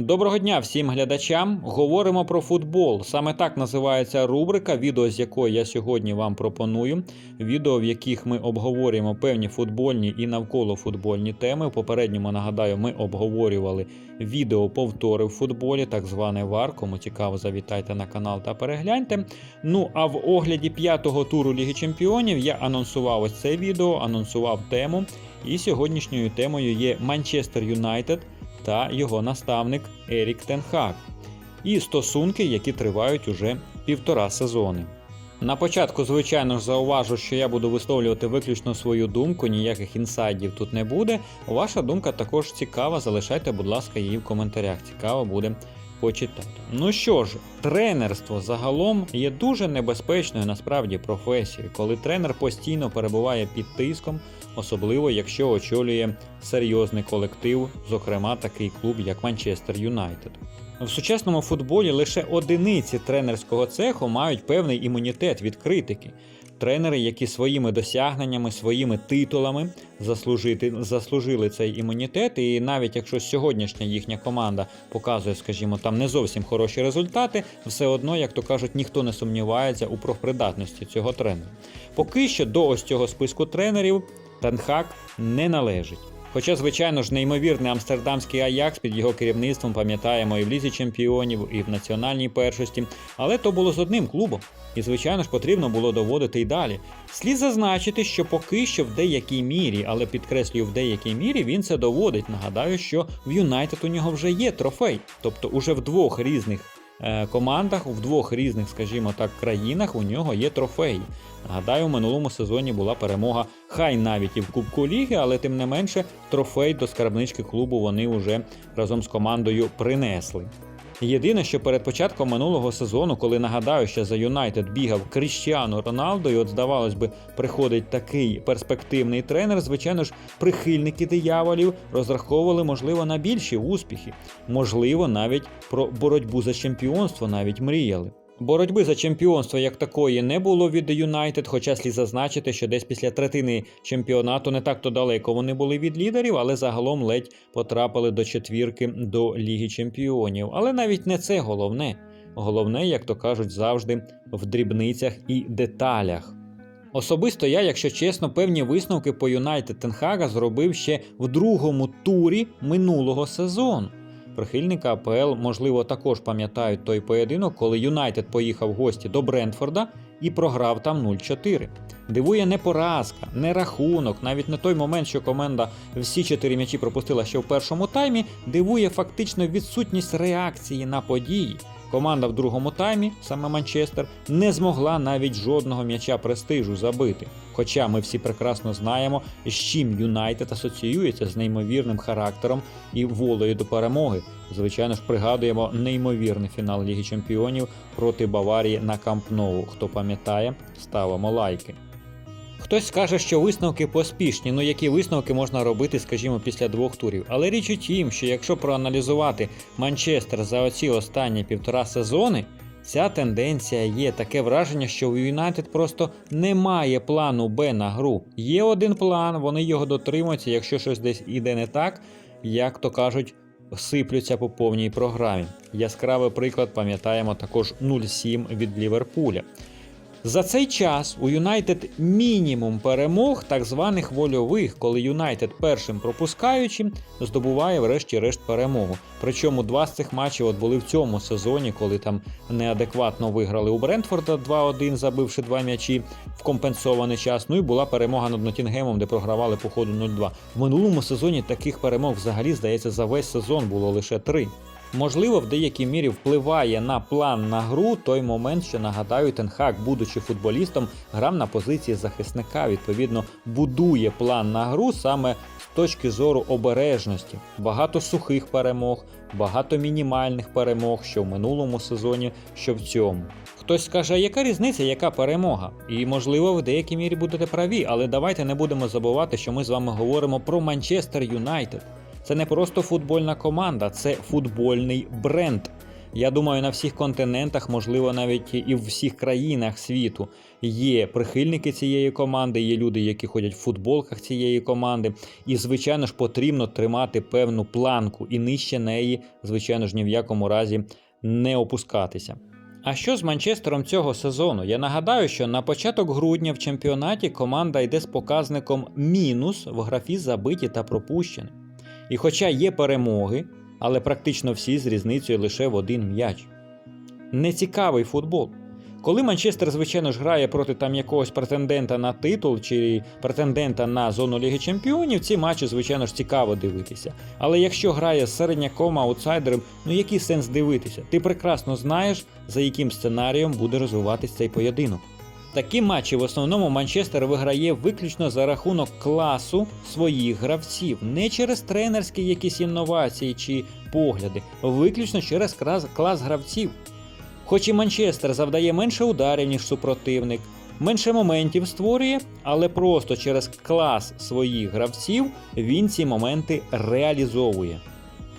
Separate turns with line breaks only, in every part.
Доброго дня всім глядачам. Говоримо про футбол. Саме так називається рубрика, відео з якої я сьогодні вам пропоную. Відео, в яких ми обговорюємо певні футбольні і навколо футбольні теми. В попередньому нагадаю, ми обговорювали відео повтори в футболі, так зване ВАР. Кому цікаво, завітайте на канал та перегляньте. Ну а в огляді п'ятого туру Ліги Чемпіонів я анонсував ось це відео, анонсував тему. І сьогоднішньою темою є Манчестер Юнайтед та його наставник Ерік Тенхак. І стосунки, які тривають уже півтора сезони. На початку, звичайно ж, зауважу, що я буду висловлювати виключно свою думку, ніяких інсайдів тут не буде. Ваша думка також цікава. Залишайте, будь ласка, її в коментарях. Цікаво буде почитати. Ну що ж, тренерство загалом є дуже небезпечною насправді професією, коли тренер постійно перебуває під тиском, особливо якщо очолює серйозний колектив, зокрема такий клуб, як Манчестер Юнайтед. В сучасному футболі лише одиниці тренерського цеху мають певний імунітет від критики. Тренери, які своїми досягненнями, своїми титулами заслужити, заслужили цей імунітет, і навіть якщо сьогоднішня їхня команда показує, скажімо, там не зовсім хороші результати, все одно, як то кажуть, ніхто не сумнівається у профпридатності цього тренера. Поки що до ось цього списку тренерів Тенхак не належить. Хоча, звичайно ж, неймовірний амстердамський Аякс під його керівництвом пам'ятаємо і в лізі чемпіонів, і в національній першості, але то було з одним клубом. І, звичайно ж, потрібно було доводити й далі. Слід зазначити, що поки що в деякій мірі, але підкреслюю, в деякій мірі він це доводить. Нагадаю, що в Юнайтед у нього вже є трофей, тобто уже в двох різних командах, в двох різних, скажімо так, країнах у нього є трофеї. Нагадаю, в минулому сезоні була перемога хай навіть і в Кубку Ліги, але тим не менше трофей до скарбнички клубу вони вже разом з командою принесли. Єдине, що перед початком минулого сезону, коли нагадаю, що за Юнайтед бігав Кріщану Роналдо, і от здавалось би, приходить такий перспективний тренер, звичайно ж, прихильники дияволів розраховували, можливо, на більші успіхи, можливо, навіть про боротьбу за чемпіонство навіть мріяли. Боротьби за чемпіонство як такої не було від Юнайтед, хоча слід зазначити, що десь після третини чемпіонату не так то далеко вони були від лідерів, але загалом ледь потрапили до четвірки до Ліги Чемпіонів. Але навіть не це головне. Головне, як то кажуть, завжди в дрібницях і деталях. Особисто я, якщо чесно, певні висновки по Юнайтед Тенхага зробив ще в другому турі минулого сезону. Прихильники АПЛ, можливо, також пам'ятають той поєдинок, коли Юнайтед поїхав в гості до Брентфорда і програв там 0-4. Дивує не поразка, не рахунок, навіть не той момент, що команда всі чотири м'ячі пропустила ще в першому таймі. Дивує фактично відсутність реакції на події. Команда в другому таймі, саме Манчестер, не змогла навіть жодного м'яча престижу забити. Хоча ми всі прекрасно знаємо, з чим Юнайтед асоціюється з неймовірним характером і волею до перемоги. Звичайно ж, пригадуємо неймовірний фінал Ліги Чемпіонів проти Баварії на Камп Ноу. Хто пам'ятає, ставимо лайки. Хтось скаже, що висновки поспішні. Ну які висновки можна робити, скажімо, після двох турів. Але річ у тім, що якщо проаналізувати Манчестер за оці останні півтора сезони, ця тенденція є таке враження, що у Юнайтед просто немає плану Б на гру. Є один план, вони його дотримуються, якщо щось десь іде не так, як то кажуть. Сиплються по повній програмі. Яскравий приклад пам'ятаємо також 0-7 від Ліверпуля. За цей час у Юнайтед мінімум перемог, так званих вольових, коли Юнайтед першим пропускаючим здобуває врешті-решт перемогу. Причому два з цих матчів от були в цьому сезоні, коли там неадекватно виграли у Брентфорда 2-1, забивши два м'ячі в компенсований час. Ну і була перемога над Нотінгемом, де програвали по ходу 0-2. В минулому сезоні таких перемог взагалі здається за весь сезон було лише три. Можливо, в деякій мірі впливає на план на гру той момент, що нагадаю, Тенхак, будучи футболістом, грав на позиції захисника. Відповідно, будує план на гру саме з точки зору обережності. Багато сухих перемог, багато мінімальних перемог, що в минулому сезоні, що в цьому. Хтось скаже, яка різниця, яка перемога? І можливо, в деякій мірі будете праві, але давайте не будемо забувати, що ми з вами говоримо про Манчестер Юнайтед. Це не просто футбольна команда, це футбольний бренд. Я думаю, на всіх континентах, можливо, навіть і в всіх країнах світу є прихильники цієї команди, є люди, які ходять в футболках цієї команди. І, звичайно ж, потрібно тримати певну планку і нижче неї, звичайно ж, ні в якому разі не опускатися. А що з Манчестером цього сезону? Я нагадаю, що на початок грудня в чемпіонаті команда йде з показником мінус в графі забиті та пропущені. І хоча є перемоги, але практично всі з різницею лише в один м'яч. Нецікавий футбол. Коли Манчестер, звичайно ж, грає проти там якогось претендента на титул чи претендента на зону Ліги Чемпіонів, ці матчі, звичайно ж, цікаво дивитися. Але якщо грає з середняком, аутсайдером, ну який сенс дивитися? Ти прекрасно знаєш, за яким сценарієм буде розвиватись цей поєдинок. Такі матчі в основному Манчестер виграє виключно за рахунок класу своїх гравців, не через тренерські якісь інновації чи погляди, виключно через клас, гравців. Хоч і Манчестер завдає менше ударів, ніж супротивник, менше моментів створює, але просто через клас своїх гравців він ці моменти реалізовує.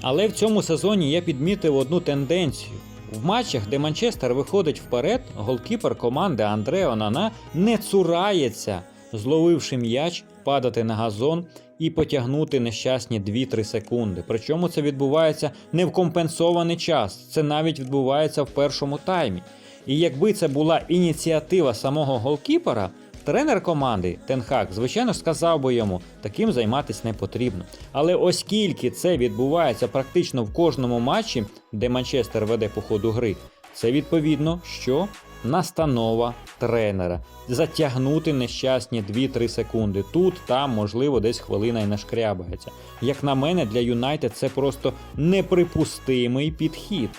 Але в цьому сезоні я підмітив одну тенденцію. В матчах, де Манчестер виходить вперед, голкіпер команди Андре Онана не цурається, зловивши м'яч, падати на газон і потягнути нещасні 2-3 секунди. Причому це відбувається не в компенсований час, це навіть відбувається в першому таймі. І якби це була ініціатива самого голкіпера, тренер команди Тенхак, звичайно, сказав би йому, таким займатися не потрібно. Але оскільки це відбувається практично в кожному матчі, де Манчестер веде по ходу гри, це відповідно, що настанова тренера затягнути нещасні 2-3 секунди. Тут, там, можливо, десь хвилина і нашкрябається. Як на мене, для Юнайтед це просто неприпустимий підхід.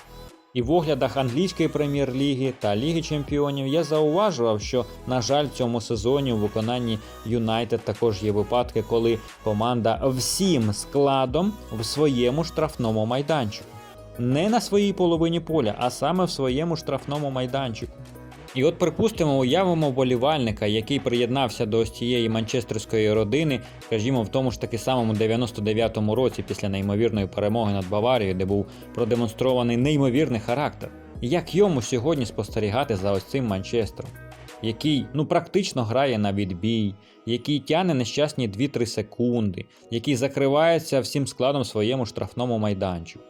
І в оглядах англійської прем'єр-ліги та Ліги Чемпіонів я зауважував, що, на жаль, в цьому сезоні у виконанні Юнайтед також є випадки, коли команда всім складом в своєму штрафному майданчику. Не на своїй половині поля, а саме в своєму штрафному майданчику. І от, припустимо, уявимо вболівальника, який приєднався до ось цієї манчестерської родини, скажімо, в тому ж таки самому 99-му році після неймовірної перемоги над Баварією, де був продемонстрований неймовірний характер. Як йому сьогодні спостерігати за ось цим Манчестером, який ну практично грає на відбій, який тяне нещасні 2-3 секунди, який закривається всім складом своєму штрафному майданчику.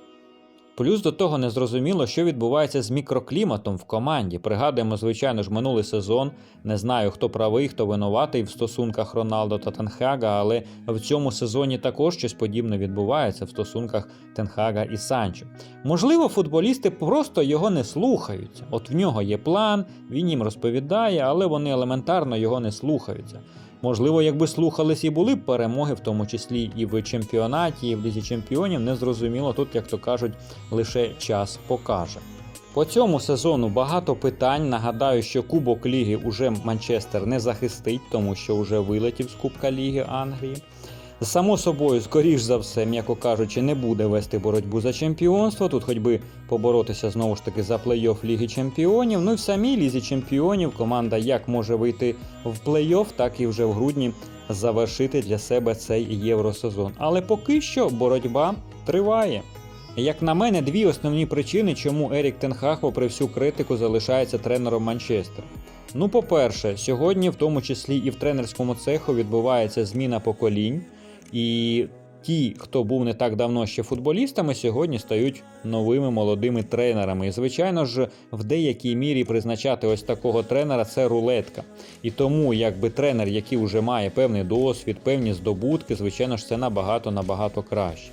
Плюс до того незрозуміло, що відбувається з мікрокліматом в команді. Пригадуємо, звичайно ж, минулий сезон. Не знаю, хто правий, хто винуватий в стосунках Роналдо та Тенхага, але в цьому сезоні також щось подібне відбувається в стосунках Тенхага і Санчо. Можливо, футболісти просто його не слухаються. От в нього є план, він їм розповідає, але вони елементарно його не слухаються. Можливо, якби слухались і були б перемоги, в тому числі і в чемпіонаті, і в лізі чемпіонів, незрозуміло тут, як то кажуть, лише час покаже. По цьому сезону багато питань. Нагадаю, що Кубок Ліги уже Манчестер не захистить, тому що вже вилетів з Кубка Ліги Англії. Само собою, скоріш за все, м'яко кажучи, не буде вести боротьбу за чемпіонство. Тут хоч би поборотися знову ж таки за плей-офф Ліги Чемпіонів. Ну і в самій лізі чемпіонів команда як може вийти в плей-офф, так і вже в грудні завершити для себе цей євросезон. Але поки що боротьба триває. Як на мене, дві основні причини, чому Ерік Тенхаг, попри всю критику, залишається тренером Манчестера. Ну, по-перше, сьогодні, в тому числі і в тренерському цеху, відбувається зміна поколінь, і ті, хто був не так давно ще футболістами, сьогодні стають новими молодими тренерами. І, звичайно ж, в деякій мірі призначати ось такого тренера це рулетка. І тому, якби тренер, який вже має певний досвід, певні здобутки, звичайно ж, це набагато набагато краще.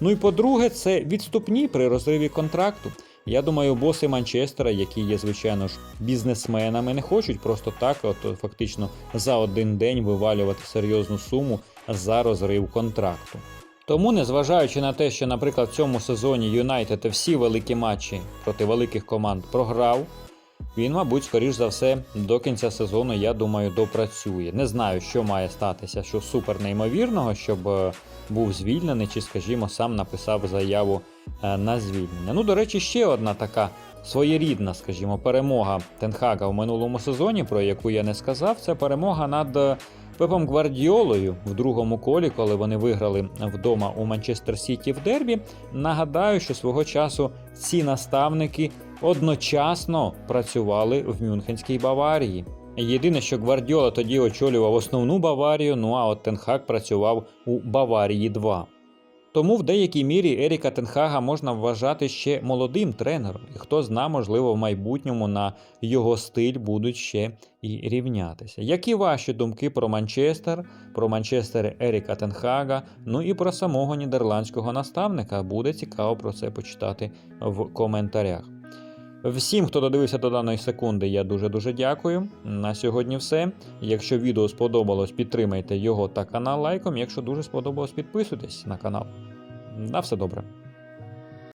Ну і по-друге, це відступні при розриві контракту. Я думаю, боси Манчестера, які є, звичайно ж, бізнесменами, не хочуть просто так, от фактично за один день вивалювати серйозну суму за розрив контракту. Тому, незважаючи на те, що, наприклад, в цьому сезоні Юнайтед всі великі матчі проти великих команд програв, він, мабуть, скоріш за все, до кінця сезону, я думаю, допрацює. Не знаю, що має статися, що супер неймовірного, щоб е, був звільнений, чи, скажімо, сам написав заяву е, на звільнення. Ну, до речі, ще одна така своєрідна, скажімо, перемога Тенхага в минулому сезоні, про яку я не сказав, це перемога над Пепом Гвардіолою в другому колі, коли вони виграли вдома у Манчестер Сіті в Дербі. Нагадаю, що свого часу ці наставники одночасно працювали в Мюнхенській Баварії. Єдине, що Гвардіола тоді очолював основну Баварію, ну а от Тенхак працював у Баварії 2. Тому в деякій мірі Еріка Тенхага можна вважати ще молодим тренером, і хто зна, можливо, в майбутньому на його стиль будуть ще і рівнятися. Які ваші думки про Манчестер, про Манчестер Еріка Тенхага, ну і про самого нідерландського наставника? Буде цікаво про це почитати в коментарях. Всім, хто додивився до даної секунди, я дуже дуже дякую. На сьогодні все. Якщо відео сподобалось, підтримайте його та канал лайком. Якщо дуже сподобалось, підписуйтесь на канал. На все добре.